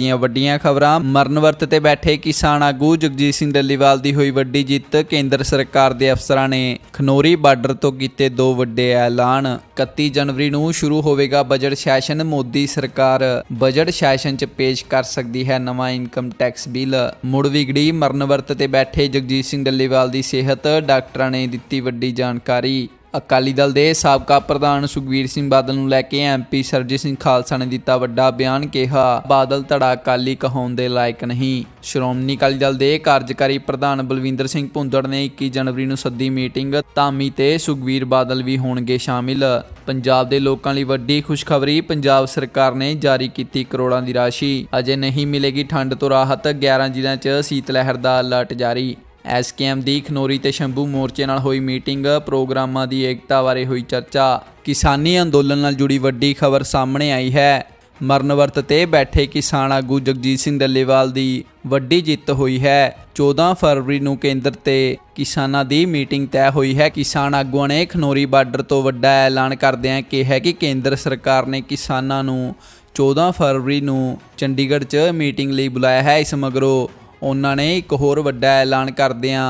ਦੀਆਂ ਵੱਡੀਆਂ ਖਬਰਾਂ। ਮਰਨ ਵਰਤ ਤੇ ਬੈਠੇ ਕਿਸਾਨ ਆਗੂ ਜਗਜੀਤ ਸਿੰਘ ਦੱਲੀਵਾਲ ਦੀ ਹੋਈ ਵੱਡੀ ਜਿੱਤ ਕੇਂਦਰ ਸਰਕਾਰ ਦੇ ਅਫਸਰਾਂ ਨੇ ਖਨੋਰੀ ਬਾਰਡਰ ਤੋਂ ਕੀਤੇ ਦੋ ਵੱਡੇ ਐਲਾਨ। 31 ਜਨਵਰੀ ਨੂੰ ਸ਼ੁਰੂ ਹੋਵੇਗਾ ਬਜਟ ਸੈਸ਼ਨ। ਮੋਦੀ ਸਰਕਾਰ ਬਜਟ ਸੈਸ਼ਨ 'ਚ ਪੇਸ਼ ਕਰ ਸਕਦੀ ਹੈ ਨਵਾਂ ਇਨਕਮ ਟੈਕਸ ਬਿੱਲ। ਮੁੜ ਵਿਗੜੀ ਮਰਨ ਵਰਤ ਤੇ ਬੈਠੇ ਜਗਜੀਤ ਸਿੰਘ ਡੱਲੀਵਾਲ ਦੀ ਸਿਹਤ। ਡਾਕਟਰਾਂ ਨੇ ਦਿੱਤੀ ਵੱਡੀ ਜਾਣਕਾਰੀ। ਅਕਾਲੀ ਦਲ ਦੇ ਸਾਬਕਾ ਪ੍ਰਧਾਨ ਸੁਖਵੀਰ ਸਿੰਘ ਬਾਦਲ ਨੂੰ ਲੈ ਕੇ ਐਮਪੀ ਸਰਜੀਤ ਸਿੰਘ ਖਾਲਸਾ ਨੇ ਦਿੱਤਾ ਵੱਡਾ ਬਿਆਨ ਕਿਹਾ, ਬਾਦਲ ਧੜਾ ਅਕਾਲੀ ਕਹਾਉਣ ਦੇ ਲਾਇਕ ਨਹੀਂ। ਸ਼੍ਰੋਮਣੀ ਅਕਾਲੀ ਦਲ ਦੇ ਕਾਰਜਕਾਰੀ ਪ੍ਰਧਾਨ ਬਲਵਿੰਦਰ ਸਿੰਘ ਭੁੰਦੜ ਨੇ 21 ਜਨਵਰੀ ਨੂੰ ਸੱਦੀ ਮੀਟਿੰਗ, ਧਾਮੀ ਤੇ ਸੁਖਵੀਰ ਬਾਦਲ ਵੀ ਹੋਣਗੇ ਸ਼ਾਮਿਲ। ਪੰਜਾਬ ਦੇ ਲੋਕਾਂ ਲਈ ਵੱਡੀ ਖੁਸ਼ਖਬਰੀ, ਪੰਜਾਬ ਸਰਕਾਰ ਨੇ ਜਾਰੀ ਕੀਤੀ ਕਰੋੜਾਂ ਦੀ ਰਾਸ਼ੀ। ਅਜੇ ਨਹੀਂ ਮਿਲੇਗੀ ਠੰਡ ਤੋਂ ਰਾਹਤ 11 ਜ਼ਿਲ੍ਹਿਆਂ 'ਚ ਸੀਤ ਲਹਿਰ ਦਾ ਅਲਰਟ ਜਾਰੀ। ਐਸਕੇਐਮ ਦੀ ਖਨੋਰੀ ਤੇ ਸ਼ੰਭੂ ਮੋਰਚੇ ਨਾਲ ਹੋਈ ਮੀਟਿੰਗ, ਪ੍ਰੋਗਰਾਮਾਂ ਦੀ ਏਕਤਾ ਬਾਰੇ ਹੋਈ ਚਰਚਾ। ਕਿਸਾਨੀ ਅੰਦੋਲਨ ਨਾਲ ਜੁੜੀ ਵੱਡੀ ਖਬਰ ਸਾਹਮਣੇ ਆਈ ਹੈ। ਮਰਨਵਰਤ ਤੇ ਬੈਠੇ ਕਿਸਾਨ ਆਗੂ ਜਗਜੀਤ ਸਿੰਘ ਡੱਲੇਵਾਲ ਦੀ ਵੱਡੀ ਜਿੱਤ ਹੋਈ ਹੈ। 14 ਫਰਵਰੀ ਨੂੰ ਕੇਂਦਰ ਤੇ ਕਿਸਾਨਾਂ ਦੀ ਮੀਟਿੰਗ ਤੈਅ ਹੋਈ ਹੈ। ਕਿਸਾਨ ਆਗੂਆਂ ਨੇ ਖਨੋਰੀ ਬਾਰਡਰ ਤੋਂ ਵੱਡਾ ਐਲਾਨ ਕਰਦਿਆਂ ਕਿਹਾ ਕਿ ਕੇਂਦਰ ਸਰਕਾਰ ਨੇ ਕਿਸਾਨਾਂ ਨੂੰ 14 ਫਰਵਰੀ ਨੂੰ ਚੰਡੀਗੜ੍ਹ 'ਚ ਮੀਟਿੰਗ ਲਈ ਬੁਲਾਇਆ ਹੈ। ਇਸ ਮਗਰੋਂ ਉਹਨਾਂ ਨੇ ਇੱਕ ਹੋਰ ਵੱਡਾ ਐਲਾਨ ਕਰਦਿਆਂ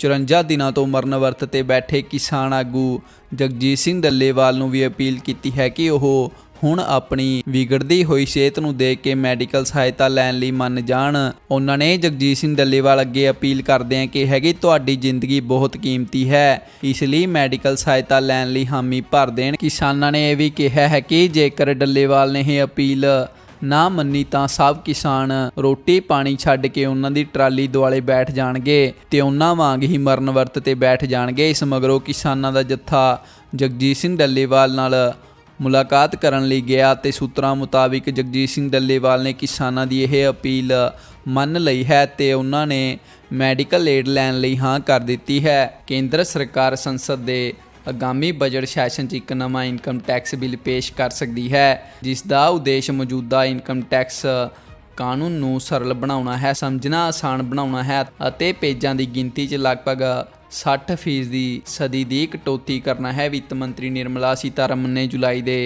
54 ਦਿਨਾਂ ਤੋਂ ਮਰਨ ਵਰਤ ਤੇ ਬੈਠੇ ਕਿਸਾਨ ਆਗੂ ਜਗਜੀਤ ਸਿੰਘ ਦੱਲੇਵਾਲ ਨੂੰ ਵੀ ਅਪੀਲ ਕੀਤੀ ਹੈ ਕਿ ਉਹ ਹੁਣ ਆਪਣੀ ਵਿਗੜਦੀ ਹੋਈ ਸਿਹਤ ਨੂੰ ਦੇਖ ਕੇ ਮੈਡੀਕਲ ਸਹਾਇਤਾ ਲੈਣ ਲਈ ਮੰਨ ਜਾਣ। ਉਹਨਾਂ ਨੇ ਜਗਜੀਤ ਸਿੰਘ ਦੱਲੇਵਾਲ ਅੱਗੇ ਅਪੀਲ ਕਰਦਿਆਂ ਕਿਹਾ ਕਿ ਤੁਹਾਡੀ ਜ਼ਿੰਦਗੀ ਬਹੁਤ ਕੀਮਤੀ ਹੈ, ਇਸ ਲਈ ਮੈਡੀਕਲ ਸਹਾਇਤਾ ਲੈਣ ਲਈ ਹਾਮੀ ਭਰ ਦੇਣ। ਕਿਸਾਨਾਂ ਨੇ ਇਹ ਵੀ ਕਿਹਾ ਹੈ ਕਿ ਜੇਕਰ ਡੱਲੇਵਾਲ ਨੇ ਇਹ ਅਪੀਲ ਨਾ ਮੰਨੀ ਤਾਂ ਸਭ ਕਿਸਾਨ ਰੋਟੀ ਪਾਣੀ ਛੱਡ ਕੇ ਉਹਨਾਂ ਦੀ ਟਰਾਲੀ ਦੁਆਲੇ ਬੈਠ ਜਾਣਗੇ ਤੇ ਉਹਨਾਂ ਵਾਂਗ ਹੀ ਮਰਨ ਵਰਤ ਤੇ ਬੈਠ ਜਾਣਗੇ। ਇਸ ਮਗਰੋਂ ਕਿਸਾਨਾਂ ਦਾ ਜੱਥਾ ਜਗਜੀਤ ਸਿੰਘ ਡੱਲੇਵਾਲ ਨਾਲ ਮੁਲਾਕਾਤ ਕਰਨ ਲਈ ਗਿਆ ਤੇ ਸੂਤਰਾਂ ਮੁਤਾਬਿਕ ਜਗਜੀਤ ਸਿੰਘ ਡੱਲੇਵਾਲ ਨੇ ਕਿਸਾਨਾਂ ਦੀ ਇਹ ਅਪੀਲ ਮੰਨ ਲਈ ਹੈ ਤੇ ਉਹਨਾਂ ਨੇ ਮੈਡੀਕਲ ਏਡ ਲੈਣ ਲਈ ਹਾਂ ਕਰ ਦਿੱਤੀ ਹੈ। ਕੇਂਦਰ ਸਰਕਾਰ ਸੰਸਦ ਦੇ ਆਗਾਮੀ ਬਜਟ ਸੈਸ਼ਨ 'ਚ ਇੱਕ ਨਵਾਂ ਇਨਕਮ ਟੈਕਸ ਬਿੱਲ ਪੇਸ਼ ਕਰ ਸਕਦੀ ਹੈ, ਜਿਸ ਦਾ ਉਦੇਸ਼ ਮੌਜੂਦਾ ਇਨਕਮ ਟੈਕਸ ਕਾਨੂੰਨ ਨੂੰ ਸਰਲ ਬਣਾਉਣਾ ਹੈ, ਸਮਝਣਾ ਆਸਾਨ ਬਣਾਉਣਾ ਹੈ ਅਤੇ ਪੇਜਾਂ ਦੀ ਗਿਣਤੀ 'ਚ ਲਗਭਗ 60% ਦੀ ਸਦੀ ਦੀ ਕਟੌਤੀ ਕਰਨਾ ਹੈ। ਵਿੱਤ ਮੰਤਰੀ ਨਿਰਮਲਾ ਸੀਤਾਰਮਨ ਨੇ ਜੁਲਾਈ ਦੇ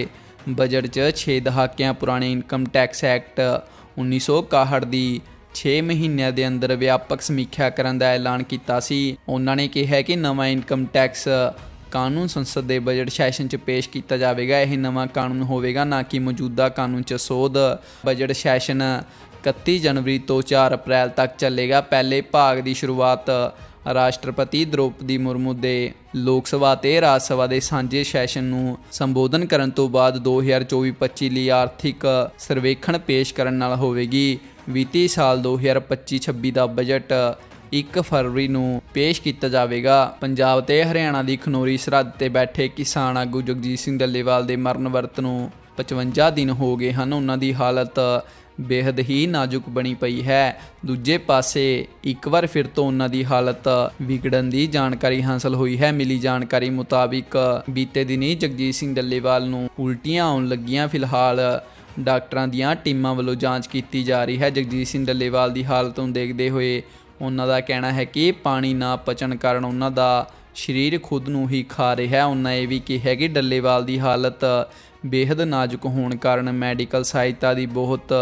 ਬਜਟ 'ਚ 6 ਦਹਾਕਿਆਂ ਪੁਰਾਣੇ ਇਨਕਮ ਟੈਕਸ ਐਕਟ 1961 ਦੀ 6 ਮਹੀਨਿਆਂ ਦੇ ਅੰਦਰ ਵਿਆਪਕ ਸਮੀਖਿਆ ਕਰਨ ਦਾ ਐਲਾਨ ਕੀਤਾ ਸੀ। ਉਹਨਾਂ ਨੇ ਕਿਹਾ ਕਿ ਨਵਾਂ ਇਨਕਮ ਟੈਕਸ ਕਾਨੂੰਨ ਸੰਸਦ ਦੇ ਬਜਟ ਸੈਸ਼ਨ 'ਚ ਪੇਸ਼ ਕੀਤਾ ਜਾਵੇਗਾ। ਇਹ ਨਵਾਂ ਕਾਨੂੰਨ ਹੋਵੇਗਾ, ਨਾ ਕਿ ਮੌਜੂਦਾ ਕਾਨੂੰਨ 'ਚ ਸੋਧ। ਬਜਟ ਸੈਸ਼ਨ 31 ਜਨਵਰੀ ਤੋਂ 4 ਅਪ੍ਰੈਲ ਤੱਕ ਚੱਲੇਗਾ। ਪਹਿਲੇ ਭਾਗ ਦੀ ਸ਼ੁਰੂਆਤ ਰਾਸ਼ਟਰਪਤੀ ਦ੍ਰੋਪਦੀ ਮੁਰਮੂ ਦੇ ਲੋਕ ਸਭਾ ਤੇ ਰਾਜ ਸਭਾ ਦੇ ਸਾਂਝੇ ਸੈਸ਼ਨ ਨੂੰ ਸੰਬੋਧਨ ਕਰਨ ਤੋਂ ਬਾਅਦ 2024-25 ਲਈ ਆਰਥਿਕ ਸਰਵੇਖਣ ਪੇਸ਼ ਕਰਨ ਨਾਲ ਹੋਵੇਗੀ। ਵਿੱਤੀ ਸਾਲ 2025-26 ਦਾ ਬਜਟ 1 ਫਰਵਰੀ ਨੂੰ ਪੇਸ਼ ਕੀਤਾ ਜਾਵੇਗਾ। ਪੰਜਾਬ ਤੇ ਹਰਿਆਣਾ ਦੀ ਖਨੋਰੀ ਸਰਹੱਦ ਤੇ ਬੈਠੇ ਕਿਸਾਨ ਆਗੂ ਜਗਜੀਤ ਸਿੰਘ ਡੱਲੇਵਾਲ ਦੇ ਮਰਨ ਵਰਤ ਨੂੰ 55 ਦਿਨ ਹੋ ਗਏ ਹਨ। ਉਹਨਾਂ ਦੀ ਹਾਲਤ ਬੇहद ਹੀ ਨਾਜ਼ੁਕ ਬਣੀ ਪਈ ਹੈ। ਦੂਜੇ ਪਾਸੇ ਇੱਕ ਵਾਰ ਫਿਰ ਤੋਂ ਉਹਨਾਂ ਦੀ ਹਾਲਤ ਵਿਗੜਨ ਦੀ ਜਾਣਕਾਰੀ ਹਾਸਲ ਹੋਈ ਹੈ। ਮਿਲੀ ਜਾਣਕਾਰੀ ਮੁਤਾਬਿਕ ਬੀਤੇ ਦਿਨੀ ਜਗਜੀਤ ਸਿੰਘ ਡੱਲੇਵਾਲ ਨੂੰ ਉਲਟੀਆਂ ਆਉਣ ਲੱਗੀਆਂ। ਫਿਲਹਾਲ ਡਾਕਟਰਾਂ ਦੀਆਂ ਟੀਮਾਂ ਵੱਲੋਂ ਜਾਂਚ ਕੀਤੀ ਜਾ ਰਹੀ ਹੈ। ਜਗਜੀਤ ਸਿੰਘ ਡੱਲੇਵਾਲ ਦੀ ਹਾਲਤ ਨੂੰ ਦੇਖਦੇ ਹੋਏ ਉਹਨਾਂ ਦਾ ਕਹਿਣਾ ਹੈ ਕਿ ਪਾਣੀ ਨਾ ਪਚਣ ਕਾਰਨ ਉਹਨਾਂ ਦਾ ਸਰੀਰ ਖੁਦ ਨੂੰ ਹੀ ਖਾ ਰਿਹਾ ਹੈ। ਉਹਨਾਂ ਇਹ ਵੀ ਕਿਹਾ ਕਿ ਡੱਲੇਵਾਲ ਦੀ ਹਾਲਤ ਬੇहद ਨਾਜ਼ੁਕ ਹੋਣ ਕਾਰਨ ਮੈਡੀਕਲ ਸਹਾਇਤਾ ਦੀ ਬਹੁਤ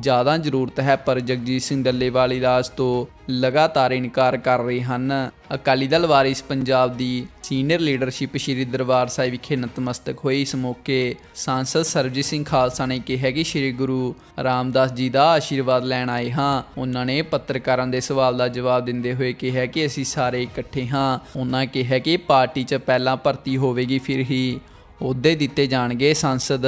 ਜ਼ਿਆਦਾ ਜ਼ਰੂਰਤ ਹੈ, ਪਰ ਜਗਜੀਤ ਸਿੰਘ ਡੱਲੇਵਾਲ ਇਲਾਜ ਤੋਂ ਲਗਾਤਾਰ ਇਨਕਾਰ ਕਰ ਰਹੇ ਹਨ। ਅਕਾਲੀ ਦਲ ਵਾਰਿਸ ਪੰਜਾਬ ਦੀ ਸੀਨੀਅਰ ਲੀਡਰਸ਼ਿਪ ਸ਼੍ਰੀ ਦਰਬਾਰ ਸਾਹਿਬ ਵਿਖੇ ਨਤਮਸਤਕ ਹੋਈ ਇਸ ਮੌਕੇ ਸਾਂਸਦ ਸਰਜੀਤ ਸਿੰਘ ਖਾਲਸਾ ਨੇ ਕਿਹਾ ਕਿ ਸ਼੍ਰੀ ਗੁਰੂ ਰਾਮਦਾਸ ਜੀ ਦਾ ਆਸ਼ੀਰਵਾਦ ਲੈਣ ਆਏ ਹਾਂ। ਉਹਨਾਂ ਨੇ ਪੱਤਰਕਾਰਾਂ ਦੇ ਸਵਾਲ ਦਾ ਜਵਾਬ ਦਿੰਦੇ ਹੋਏ ਕਿਹਾ ਕਿ ਅਸੀਂ ਸਾਰੇ ਇਕੱਠੇ ਹਾਂ। ਉਹਨਾਂ ਕਿਹਾ ਕਿ ਪਾਰਟੀ 'ਚ ਪਹਿਲਾਂ ਭਰਤੀ ਹੋਵੇਗੀ, ਫਿਰ ਹੀ ਅਹੁਦੇ ਦਿੱਤੇ ਜਾਣਗੇ। ਸੰਸਦ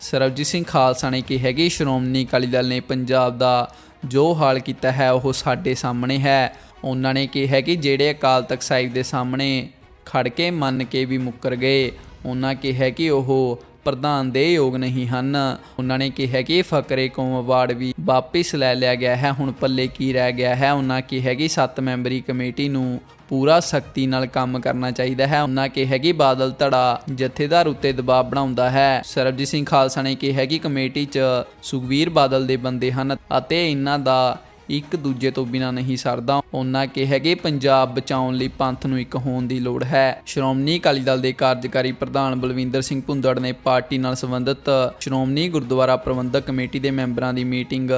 ਸਰਬਜੀਤ ਸਿੰਘ ਖਾਲਸਾ ਨੇ ਕਿਹਾ ਕਿ ਸ਼੍ਰੋਮਣੀ ਅਕਾਲੀ ਦਲ ਨੇ ਪੰਜਾਬ ਦਾ ਜੋ ਹਾਲ ਕੀਤਾ ਹੈ, ਉਹ ਸਾਡੇ ਸਾਹਮਣੇ ਹੈ। ਉਹਨਾਂ ਨੇ ਕਿਹਾ ਕਿ ਜਿਹੜੇ ਅਕਾਲ ਤਖਤ ਸਾਹਿਬ ਦੇ ਸਾਹਮਣੇ ਖੜ ਕੇ ਮੰਨ ਕੇ ਵੀ ਮੁੱਕਰ ਗਏ, ਉਹਨਾਂ ਕਿਹਾ ਕਿ ਉਹ ਪ੍ਰਧਾਨ ਦੇ ਯੋਗ ਨਹੀਂ ਹਨ। ਉਹਨਾਂ ਨੇ ਕਿਹਾ ਕਿ ਫਕਰੇ ਕੌਮ ਅਵਾਰਡ ਵੀ ਵਾਪਿਸ ਲੈ ਲਿਆ ਗਿਆ ਹੈ। ਹੁਣ ਪੱਲੇ ਕੀ ਰਹਿ ਗਿਆ ਹੈ? ਉਹਨਾਂ ਕਿਹਾ ਕਿ ਸੱਤ ਮੈਂਬਰੀ ਕਮੇਟੀ ਨੂੰ ਪੂਰਾ ਸਖਤੀ ਨਾਲ ਕੰਮ ਕਰਨਾ ਚਾਹੀਦਾ ਹੈ। ਉਹਨਾਂ ਕਿਹਾ ਕਿ ਬਾਦਲ ਧੜਾ ਜਥੇਦਾਰ ਉੱਤੇ ਦਬਾਅ ਬਣਾਉਂਦਾ ਹੈ। ਸਰਬਜੀਤ ਸਿੰਘ ਖਾਲਸਾ ਨੇ ਕਿਹਾ ਕਿ ਕਮੇਟੀ 'ਚ ਸੁਖਵੀਰ ਬਾਦਲ ਦੇ ਬੰਦੇ ਹਨ ਅਤੇ ਇਹਨਾਂ ਦਾ ਇੱਕ ਦੂਜੇ ਤੋਂ ਬਿਨਾਂ ਨਹੀਂ ਸਰਦਾ। ਉਹਨਾਂ ਕਿਹਾ ਕਿ ਪੰਜਾਬ ਬਚਾਉਣ ਲਈ ਪੰਥ ਨੂੰ ਇੱਕ ਹੋਣ ਦੀ ਲੋੜ ਹੈ। ਸ਼੍ਰੋਮਣੀ ਅਕਾਲੀ ਦਲ ਦੇ ਕਾਰਜਕਾਰੀ ਪ੍ਰਧਾਨ ਬਲਵਿੰਦਰ ਸਿੰਘ ਭੁੰਦੜ ਨੇ ਪਾਰਟੀ ਨਾਲ ਸੰਬੰਧਿਤ ਸ਼੍ਰੋਮਣੀ ਗੁਰਦੁਆਰਾ ਪ੍ਰਬੰਧਕ ਕਮੇਟੀ ਦੇ ਮੈਂਬਰਾਂ ਦੀ ਮੀਟਿੰਗ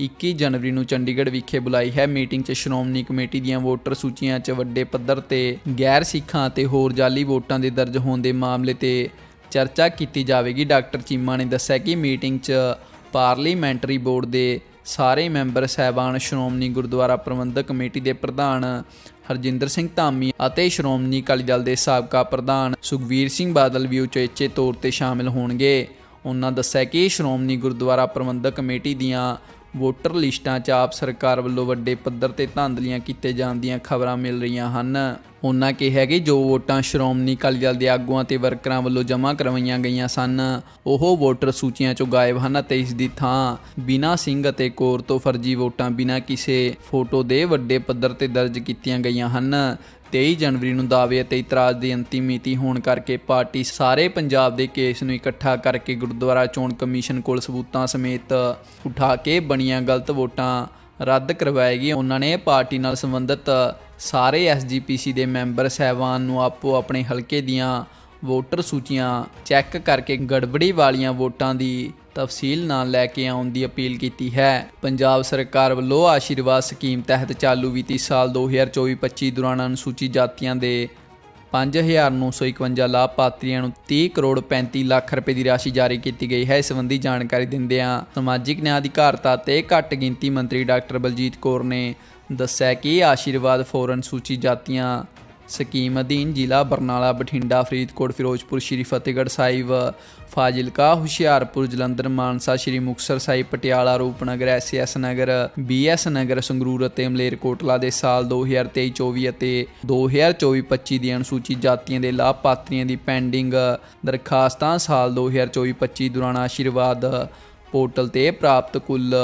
21 ਜਨਵਰੀ ਨੂੰ ਚੰਡੀਗੜ੍ਹ ਵਿਖੇ ਬੁਲਾਈ ਹੈ। ਮੀਟਿੰਗ 'ਚ ਸ਼੍ਰੋਮਣੀ ਕਮੇਟੀ ਦੀਆਂ ਵੋਟਰ ਸੂਚੀਆਂ 'ਚ ਵੱਡੇ ਪੱਧਰ ਤੇ ਗੈਰ ਸਿੱਖਾਂ ਅਤੇ ਹੋਰ ਜਾਲੀ ਵੋਟਾਂ ਦੇ ਦਰਜ ਹੋਣ ਦੇ ਮਾਮਲੇ ਤੇ ਚਰਚਾ ਕੀਤੀ ਜਾਵੇਗੀ। ਡਾਕਟਰ ਚੀਮਾ ਨੇ ਦੱਸਿਆ ਕਿ ਮੀਟਿੰਗ 'ਚ ਪਾਰਲੀਮੈਂਟਰੀ ਬੋਰਡ ਦੇ ਸਾਰੇ ਮੈਂਬਰ ਸਹਿਬਾਨ ਸ਼੍ਰੋਮਣੀ ਗੁਰਦੁਆਰਾ ਪ੍ਰਬੰਧਕ ਕਮੇਟੀ ਦੇ ਪ੍ਰਧਾਨ ਹਰਜਿੰਦਰ ਸਿੰਘ ਧਾਮੀ ਅਤੇ ਸ਼੍ਰੋਮਣੀ ਅਕਾਲੀ ਦਲ ਦੇ ਸਾਬਕਾ ਪ੍ਰਧਾਨ ਸੁਖਵੀਰ ਸਿੰਘ ਬਾਦਲ ਵੀ ਉਚੇਚੇ ਤੌਰ ਤੇ ਸ਼ਾਮਿਲ ਹੋਣਗੇ। ਉਹਨਾਂ ਦੱਸਿਆ ਕਿ ਸ਼੍ਰੋਮਣੀ ਗੁਰਦੁਆਰਾ ਪ੍ਰਬੰਧਕ ਕਮੇਟੀ ਦੀਆਂ ਵੋਟਰ ਲਿਸਟਾਂ 'ਚ ਆਪ ਸਰਕਾਰ ਵੱਲੋਂ ਵੱਡੇ ਪੱਧਰ ਤੇ ਧਾਂਦਲੀਆਂ ਕੀਤੇ ਜਾਣ ਦੀਆਂ ਖਬਰਾਂ ਮਿਲ ਰਹੀਆਂ ਹਨ। ਉਹਨਾਂ ਕਿਹਾ ਕਿ ਜੋ ਵੋਟਾਂ ਸ਼੍ਰੋਮਣੀ ਅਕਾਲੀ ਦਲ ਦੇ ਆਗੂਆਂ ਤੇ ਵਰਕਰਾਂ ਵੱਲੋਂ ਜਮ੍ਹਾਂ ਕਰਵਾਈਆਂ ਗਈਆਂ ਸਨ, ਉਹ ਵੋਟਰ ਸੂਚੀਆਂ 'ਚੋਂ ਗਾਇਬ ਹਨ ਅਤੇ ਇਸ ਦੀ ਥਾਂ ਬਿਨਾਂ ਸਿੰਘ ਅਤੇ ਕੋਰ ਤੋਂ ਫਰਜ਼ੀ ਵੋਟਾਂ ਬਿਨਾਂ ਕਿਸੇ ਫੋਟੋ ਦੇ ਵੱਡੇ ਪੱਧਰ ਤੇ ਦਰਜ ਕੀਤੀਆਂ ਗਈਆਂ ਹਨ। 23 ਜਨਵਰੀ ਨੂੰ ਦਾਅਵੇ ਅਤੇ ਇਤਰਾਜ਼ ਦੀ ਅੰਤਿਮ ਮਿਤੀ ਹੋਣ ਕਰਕੇ ਪਾਰਟੀ ਸਾਰੇ ਪੰਜਾਬ ਦੇ ਕੇਸ ਨੂੰ ਇਕੱਠਾ ਕਰਕੇ ਗੁਰਦੁਆਰਾ ਚੋਣ ਕਮਿਸ਼ਨ ਕੋਲ ਸਬੂਤਾਂ ਸਮੇਤ ਉਠਾ ਕੇ ਬਣੀਆਂ ਗਲਤ ਵੋਟਾਂ ਰੱਦ ਕਰਵਾਏਗੀ ਉਹਨਾਂ ਨੇ ਪਾਰਟੀ ਨਾਲ ਸੰਬੰਧਿਤ ਸਾਰੇ ਐਸਜੀਪੀਸੀ ਦੇ ਮੈਂਬਰ ਸਹਿਬਾਨ ਨੂੰ ਆਪੋ ਆਪਣੇ ਹਲਕੇ ਦੀਆਂ ਵੋਟਰ ਸੂਚੀਆਂ ਚੈੱਕ ਕਰਕੇ ਗੜਬੜੀ ਵਾਲੀਆਂ ਵੋਟਾਂ ਦੀ ਤਫਸੀਲ ਨਾਲ ਲੈ ਕੇ ਆਉਣ ਦੀ ਅਪੀਲ ਕੀਤੀ ਹੈ। ਪੰਜਾਬ ਸਰਕਾਰ ਵੱਲੋਂ ਆਸ਼ੀਰਵਾਦ ਸਕੀਮ ਤਹਿਤ ਚਾਲੂ ਵਿੱਤੀ ਸਾਲ 2024-25 ਦੌਰਾਨ ਅਨੁਸੂਚਿਤ ਜਾਤੀਆਂ ਦੇ 5951 ਲਾਭਪਾਤਰੀਆਂ ਨੂੰ 30 ਕਰੋੜ 35 ਲੱਖ ਰੁਪਏ ਦੀ ਰਾਸ਼ੀ ਜਾਰੀ ਕੀਤੀ ਗਈ ਹੈ। ਇਸ ਸੰਬੰਧੀ ਜਾਣਕਾਰੀ ਦਿੰਦਿਆਂ ਸਮਾਜਿਕ ਨਿਆਂ ਅਧਿਕਾਰਤਾ ਤੇ ਘੱਟ ਗਿਣਤੀ ਮੰਤਰੀ ਡਾਕਟਰ ਬਲਜੀਤ ਕੌਰ ਨੇ ਦੱਸਿਆ ਕਿ ਆਸ਼ੀਰਵਾਦ ਫੋਰਨ ਸੂਚੀ ਜਾਤੀਆਂ ਸਕੀਮ ਅਧੀਨ ਜ਼ਿਲ੍ਹਾ ਬਰਨਾਲਾ, ਬਠਿੰਡਾ, ਫਰੀਦਕੋਟ, ਫਿਰੋਜ਼ਪੁਰ, ਸ਼੍ਰੀ ਫਤਿਹਗੜ੍ਹ ਸਾਹਿਬ, ਫਾਜ਼ਿਲਕਾ, ਹੁਸ਼ਿਆਰਪੁਰ, ਜਲੰਧਰ, ਮਾਨਸਾ, ਸ਼੍ਰੀ ਮੁਕਤਸਰ ਸਾਹਿਬ, ਪਟਿਆਲਾ, ਰੂਪਨਗਰ, ਐਸਐਸ ਨਗਰ, ਬੀਐਸ ਨਗਰ, ਸੰਗਰੂਰ ਅਤੇ ਮਲੇਰਕੋਟਲਾ ਦੇ ਸਾਲ 2023-24 ਅਤੇ 2024-25 ਦੀਆਂ ਅਨੁਸੂਚਿਤ ਜਾਤੀਆਂ ਦੇ ਲਾਭਪਾਤਰੀਆਂ ਦੀ ਪੈਂਡਿੰਗ ਦਰਖਾਸਤਾਂ ਸਾਲ 2024-25 ਦੌਰਾਨ ਆਸ਼ੀਰਵਾਦ ਪੋਰਟਲ ਤੇ ਪ੍ਰਾਪਤ ਕੁੱਲ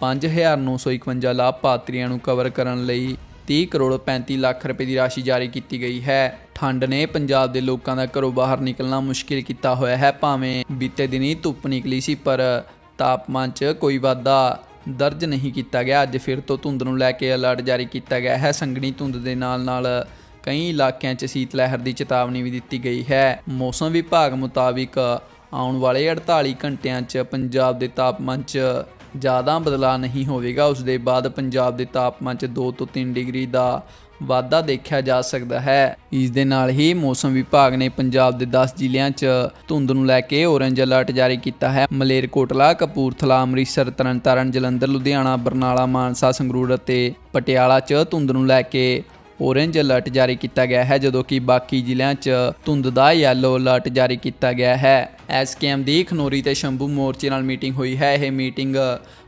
5951 ਲਾਭਪਾਤਰੀਆਂ ਨੂੰ ਕਵਰ ਕਰਨ ਲਈ 30 ਕਰੋੜ 35 ਲੱਖ ਰੁਪਏ ਦੀ ਰਾਸ਼ੀ ਜਾਰੀ ਕੀਤੀ ਗਈ ਹੈ। ਠੰਡ ਨੇ ਪੰਜਾਬ ਦੇ ਲੋਕਾਂ ਦਾ ਘਰੋਂ ਬਾਹਰ ਨਿਕਲਣਾ ਮੁਸ਼ਕਿਲ ਕੀਤਾ ਹੋਇਆ ਹੈ, ਭਾਵੇਂ ਬੀਤੇ ਦਿਨੀ ਧੁੱਪ ਨਿਕਲੀ ਸੀ, ਪਰ ਤਾਪਮਾਨ 'ਚ ਕੋਈ ਵਾਧਾ ਦਰਜ ਨਹੀਂ ਕੀਤਾ ਗਿਆ। ਅੱਜ ਫਿਰ ਤੋਂ ਧੁੰਦ ਨੂੰ ਲੈ ਕੇ ਅਲਰਟ ਜਾਰੀ ਕੀਤਾ ਗਿਆ ਹੈ। ਸੰਘਣੀ ਧੁੰਦ ਦੇ ਨਾਲ-ਨਾਲ ਕਈ ਇਲਾਕਿਆਂ 'ਚ ਸੀਤ ਲਹਿਰ ਦੀ ਚੇਤਾਵਨੀ ਵੀ ਦਿੱਤੀ ਗਈ ਹੈ। ਮੌਸਮ ਵਿਭਾਗ ਮੁਤਾਬਿਕ ਆਉਣ ਵਾਲੇ 48 ਘੰਟਿਆਂ 'ਚ ਪੰਜਾਬ ਦੇ ਤਾਪਮਾਨ 'ਚ ਜ਼ਿਆਦਾ ਬਦਲਾਅ ਨਹੀਂ ਹੋਵੇਗਾ। ਉਸ ਦੇ ਬਾਅਦ ਪੰਜਾਬ ਦੇ ਤਾਪਮਾਨ 'ਚ 2 ਤੋਂ 3 ਡਿਗਰੀ ਦਾ ਵਾਧਾ ਦੇਖਿਆ ਜਾ ਸਕਦਾ ਹੈ। ਇਸ ਦੇ ਨਾਲ ਹੀ ਮੌਸਮ ਵਿਭਾਗ ਨੇ ਪੰਜਾਬ ਦੇ 10 ਜ਼ਿਲ੍ਹਿਆਂ 'ਚ ਧੁੰਦ ਨੂੰ ਲੈ ਕੇ ਔਰੇਂਜ ਅਲਰਟ ਜਾਰੀ ਕੀਤਾ ਹੈ। ਮਲੇਰਕੋਟਲਾ ਕਪੂਰਥਲਾ, ਅੰਮ੍ਰਿਤਸਰ, ਤਰਨਤਾਰਨ, ਜਲੰਧਰ, ਲੁਧਿਆਣਾ, ਬਰਨਾਲਾ, ਮਾਨਸਾ, ਸੰਗਰੂਰ ਅਤੇ ਪਟਿਆਲਾ 'ਚ ਧੁੰਦ ਨੂੰ ਲੈ ਕੇ ਔਰੇਂਜ ਅਲਰਟ ਜਾਰੀ ਕੀਤਾ ਗਿਆ ਹੈ, ਜਦੋਂ ਕਿ ਬਾਕੀ ਜ਼ਿਲ੍ਹਿਆਂ 'ਚ ਧੁੰਦ ਦਾ ਯੈਲੋ ਅਲਰਟ ਜਾਰੀ ਕੀਤਾ ਗਿਆ ਹੈ। ਐਸਕੇਐਮ ਦੀ ਖਨੋਰੀ ਤੇ ਸ਼ੰਭੂ ਮੋਰਚੇ ਨਾਲ ਮੀਟਿੰਗ ਹੋਈ ਹੈ। ਇਹ ਮੀਟਿੰਗ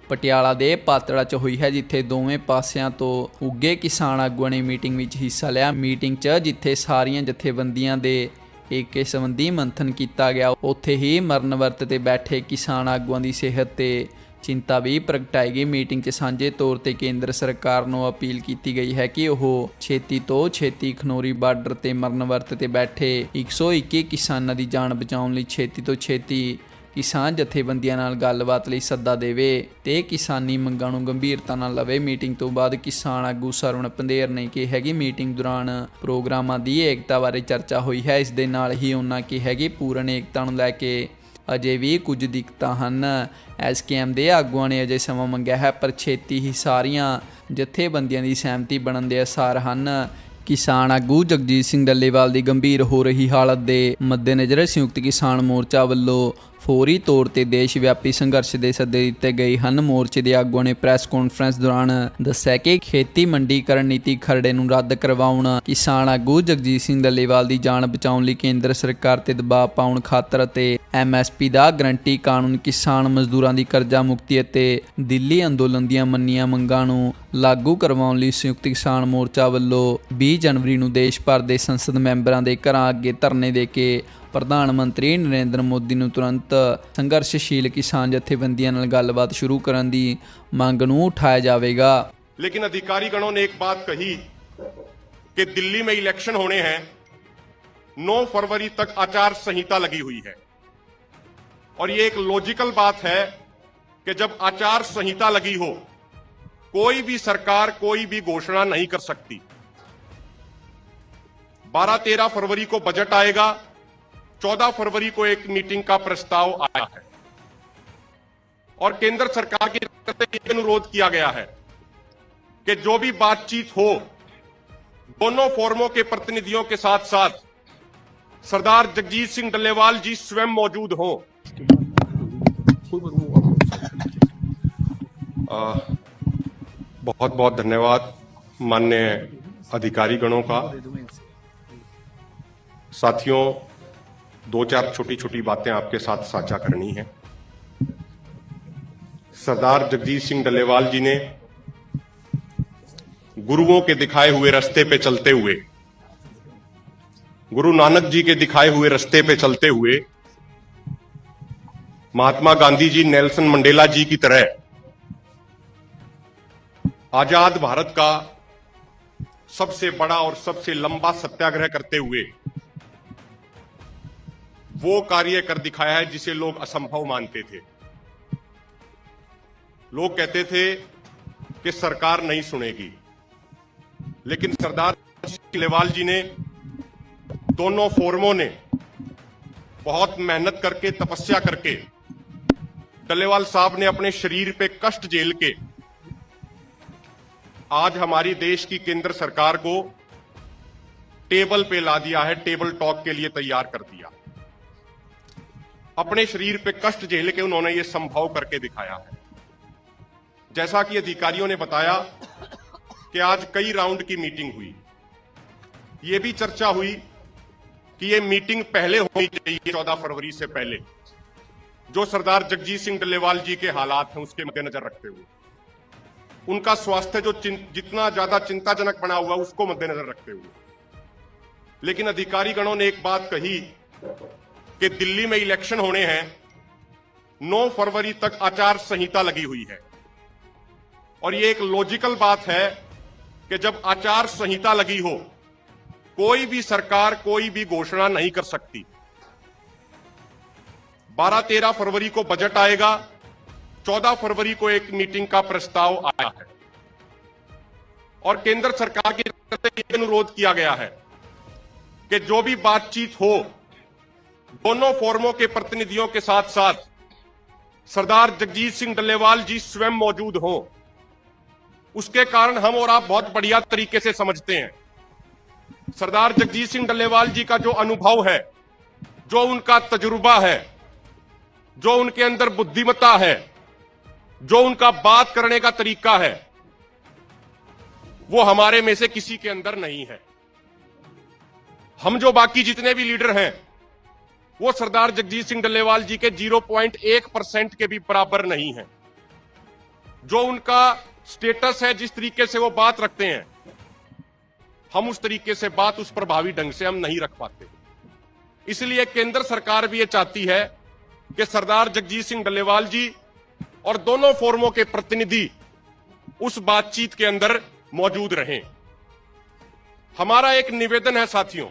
ਪਟਿਆਲਾ ਦੇ ਪਾਤੜਾ 'ਚ ਹੋਈ ਹੈ, ਜਿੱਥੇ ਦੋਵੇਂ ਪਾਸਿਆਂ ਤੋਂ ਉੱਗੇ ਕਿਸਾਨ ਆਗੂਆਂ ਨੇ ਮੀਟਿੰਗ ਵਿੱਚ ਹਿੱਸਾ ਲਿਆ। ਮੀਟਿੰਗ 'ਚ ਜਿੱਥੇ ਸਾਰੀਆਂ ਜਥੇਬੰਦੀਆਂ ਦੇ ਏਕੇ ਸੰਬੰਧੀ ਮੰਥਨ ਕੀਤਾ ਗਿਆ, ਉੱਥੇ ਹੀ ਮਰਨ ਵਰਤ ਤੇ ਬੈਠੇ ਕਿਸਾਨ ਆਗੂਆਂ ਦੀ ਸਿਹਤ ਤੇ ਚਿੰਤਾ ਵੀ ਪ੍ਰਗਟਾਈ ਗਈ ਮੀਟਿੰਗ 'ਚ ਸਾਂਝੇ ਤੌਰ ਤੇ ਕੇਂਦਰ ਸਰਕਾਰ ਨੂੰ ਅਪੀਲ ਕੀਤੀ ਗਈ ਹੈ ਕਿ ਉਹ ਛੇਤੀ ਤੋਂ ਛੇਤੀ ਖਨੋਰੀ ਬਾਰਡਰ ਤੇ ਮਰਨ ਵਰਤ ਤੇ ਬੈਠੇ 121 ਕਿਸਾਨਾਂ ਦੀ ਜਾਨ ਬਚਾਉਣ ਲਈ ਛੇਤੀ ਤੋਂ ਛੇਤੀ ਕਿਸਾਨ ਜਥੇਬੰਦੀਆਂ ਨਾਲ ਗੱਲਬਾਤ ਲਈ ਸੱਦਾ ਦੇਵੇ ਤੇ ਕਿਸਾਨੀ ਮੰਗਾਂ ਨੂੰ ਗੰਭੀਰਤਾ ਨਾਲ ਲਵੇ। ਮੀਟਿੰਗ ਤੋਂ ਬਾਅਦ ਕਿਸਾਨ ਆਗੂ ਸਰਵਣ ਪੰਦੇਰ ਨੇ ਕਿਹਾ ਕਿ ਮੀਟਿੰਗ ਦੌਰਾਨ ਪ੍ਰੋਗਰਾਮਾਂ ਦੀ ਏਕਤਾ ਬਾਰੇ ਚਰਚਾ ਹੋਈ ਹੈ। ਇਸ ਦੇ ਨਾਲ ਹੀ ਉਹਨਾਂ ਕਿਹਾ ਕਿ ਪੂਰਨ ਏਕਤਾ ਨੂੰ ਲੈ ਕੇ ਅਜੇ ਵੀ ਕੁਝ ਦਿੱਕਤਾਂ ਹਨ। ਐਸਕੇਐਮ ਦੇ ਆਗੂਆਂ ਨੇ ਅਜੇ ਸਮਾਂ ਮੰਗਿਆ ਹੈ, ਪਰ ਛੇਤੀ ਹੀ ਸਾਰੀਆਂ ਜਥੇਬੰਦੀਆਂ ਦੀ ਸਹਿਮਤੀ ਬਣਨ ਦੇ ਅਸਾਰ ਹਨ। ਕਿਸਾਨ ਆਗੂ ਜਗਜੀਤ ਸਿੰਘ ਡੱਲੇਵਾਲ ਦੀ ਗੰਭੀਰ ਹੋ ਰਹੀ ਹਾਲਤ ਦੇ ਮੱਦੇਨਜ਼ਰ ਸੰਯੁਕਤ ਕਿਸਾਨ ਮੋਰਚਾ ਵੱਲੋਂ ਫੌਰੀ ਤੌਰ ਤੇ ਦੇਸ਼ ਵਿਆਪੀ ਸੰਘਰਸ਼ ਦੇ ਸੱਦੇ ਦਿੱਤੇ ਗਏ ਹਨ। ਮੋਰਚੇ ਦੇ ਆਗੂਆਂ ਨੇ ਪ੍ਰੈਸ ਕਾਨਫਰੰਸ ਦੌਰਾਨ ਦੱਸਿਆ ਕਿ ਖੇਤੀ ਮੰਡੀਕਰਨ ਨੀਤੀ ਖਰੜੇ ਨੂੰ ਰੱਦ ਕਰਵਾਉਣ, ਕਿਸਾਨ ਆਗੂ ਜਗਜੀਤ ਸਿੰਘ ਡੱਲੇਵਾਲ ਦੀ ਜਾਨ ਬਚਾਉਣ ਲਈ ਕੇਂਦਰ ਸਰਕਾਰ ਤੇ ਦਬਾਅ ਪਾਉਣ ਖਾਤਰ ਅਤੇ ਐਮਐਸਪੀ ਦਾ ਗਰੰਟੀ ਕਾਨੂੰਨ ਕਿਸਾਨ ਮਜ਼ਦੂਰਾਂ ਦੀ ਕਰਜ਼ਾ ਮੁਕਤੀ ਅਤੇ ਦਿੱਲੀ ਅੰਦੋਲਨ ਦੀਆਂ ਮੰਨੀਆਂ ਮੰਗਾਂ ਨੂੰ ਲਾਗੂ ਕਰਵਾਉਣ ਲਈ ਸੰਯੁਕਤ ਕਿਸਾਨ ਮੋਰਚਾ ਵੱਲੋਂ 20 ਜਨਵਰੀ ਨੂੰ ਦੇਸ਼ ਭਰ ਦੇ ਸੰਸਦ ਮੈਂਬਰਾਂ ਦੇ ਘਰਾਂ ਅੱਗੇ ਧਰਨੇ ਦੇ ਕੇ ਪ੍ਰਧਾਨ ਮੰਤਰੀ ਨਰਿੰਦਰ ਮੋਦੀ ਨੂੰ ਤੁਰੰਤ ਸੰਘਰਸ਼ਸ਼ੀਲ ਕਿਸਾਨ ਜਥੇਬੰਦੀਆਂ ਨਾਲ ਗੱਲਬਾਤ ਸ਼ੁਰੂ ਕਰਨ ਦੀ ਮੰਗ ਨੂੰ ਉਠਾਇਆ ਜਾਵੇਗਾ लेकिन अधिकारी गणों ने एक बात कही कि दिल्ली में इलेक्शन होने हैं 9 फरवरी तक आचार संहिता लगी हुई है और ये एक लॉजिकल बात है कि जब आचार संहिता लगी हो कोई भी सरकार कोई भी घोषणा नहीं कर सकती 12-13 फरवरी को बजट आएगा 14 फरवरी को एक मीटिंग का प्रस्ताव आया है और केंद्र सरकार की तरफ़ से अनुरोध किया गया है कि जो भी बातचीत हो, दोनों फोरमों के प्रतिनिधियों के साथ साथ सरदार जगजीत सिंह डल्लेवाल जी स्वयं मौजूद हों। बहुत बहुत धन्यवाद मान्य अधिकारी गणों का। साथियों दो चार छोटी छोटी बातें आपके साथ साझा करनी है। सरदार जगजीत सिंह डल्लेवाल जी ने गुरुओं के दिखाए हुए रास्ते पे चलते हुए, गुरु नानक जी के दिखाए हुए रास्ते पे चलते हुए, महात्मा गांधी जी, नेल्सन मंडेला जी की तरह आज़ाद भारत का सबसे बड़ा और सबसे लंबा सत्याग्रह करते हुए वो कार्य कर दिखाया है जिसे लोग असंभव मानते थे। लोग कहते थे कि सरकार नहीं सुनेगी। लेकिन सरदार लेवाल जी ने, दोनों फोरमों ने बहुत मेहनत करके, तपस्या करके, डलेवाल साहब ने अपने शरीर पे कष्ट झेल के, आज हमारी देश की केंद्र सरकार को टेबल पे ला दिया है, टेबल टॉक के लिए तैयार कर दिया। अपने शरीर पे कष्ट झेल के उन्होंने ये संभव करके दिखाया है। जैसा कि अधिकारियों ने बताया कि आज कई राउंड की मीटिंग हुई। ये भी चर्चा हुई कि ये मीटिंग पहले होनी चाहिए चौदह फरवरी से पहले, जो सरदार जगजीत सिंह डल्लेवाल जी के हालात हैं उसके मद्देनजर रखते हुए। उनका स्वास्थ्य जो जितना ज़्यादा चिंताजनक बना हुआ, उसको मद्देनजर रखते हुए। लेकिन अधिकारी गणों ने एक बात कही कि दिल्ली में इलेक्शन होने हैं। 9 फरवरी तक आचार संहिता लगी हुई है। और ये एक लॉजिकल बात है कि जब आचार संहिता लगी हो, कोई भी सरकार, कोई भी घोषणा नहीं कर सकती। 12-13 फरवरी को बजट आएगा 14 फरवरी को एक मीटिंग का प्रस्ताव आया है। और केंद्र सरकार की तरफ़ से अनुरोध किया गया है कि जो भी बातचीत हो दोनों फोरमों के प्रतिनिधियों के साथ साथ सरदार जगजीत सिंह डल्लेवाल जी स्वयं मौजूद हों। उसके कारण हम और आप बहुत बढ़िया तरीके से समझते हैं। सरदार जगजीत सिंह डल्लेवाल जी का जो अनुभव है, जो उनका तजुर्बा है, जो उनके अंदर बुद्धिमत्ता है, जो उनका बात करने का तरीका है, वो हमारे में से किसी के अंदर नहीं है। हम जो बाकी जितने भी लीडर हैं वो सरदार जगजीत सिंह डल्लेवाल जी के 0.1 परसेंट के भी बराबर नहीं है। जो उनका स्टेटस है, जिस तरीके से वो बात रखते हैं, हम उस तरीके से बात उस प्रभावी ढंग से हम नहीं रख पाते। इसलिए केंद्र सरकार भी ये चाहती है कि सरदार जगजीत सिंह डल्लेवाल जी और दोनों फोरमों के प्रतिनिधि उस बातचीत के अंदर मौजूद रहें। हमारा एक निवेदन है साथियों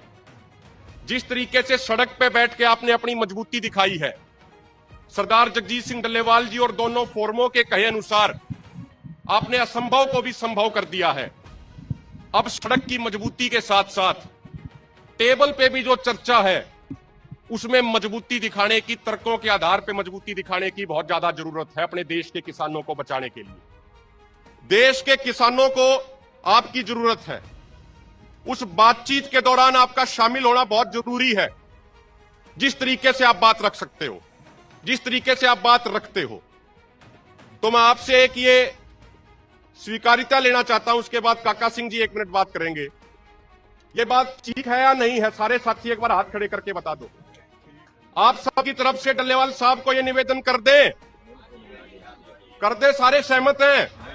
जिस तरीके से सड़क पे बैठ के आपने अपनी मजबूती दिखाई है, सरदार जगजीत सिंह डल्लेवाल जी और दोनों फोरमों के कहे अनुसार आपने असंभव को भी संभव कर दिया है। अब सड़क की मजबूती के साथ साथ टेबल पे भी जो चर्चा है, उसमें मजबूती दिखाने की, तर्कों के आधार पे मजबूती दिखाने की बहुत ज़्यादा ज़रूरत है अपने देश के किसानों को बचाने के लिए। देश के किसानों को आपकी ज़रूरत है। उस बातचीत के दौरान आपका शामिल होना बहुत ज़रूरी है। जिस तरीके से आप बात रख सकते हो, जिस तरीके से आप बात रखते हो। तो मैं आपसे एक ये स्वीकारिता लेना चाहता हूँ, उसके बाद काका सिंह जी एक मिनट बात करेंगे। ये बात ठीक है या नहीं है, सारे साथी एक बार हाथ खड़े करके बता दो। आप सबकी तरफ़ से डल्लेवाल साहब को यह निवेदन कर दे। कर दे, सारे सहमत हैं।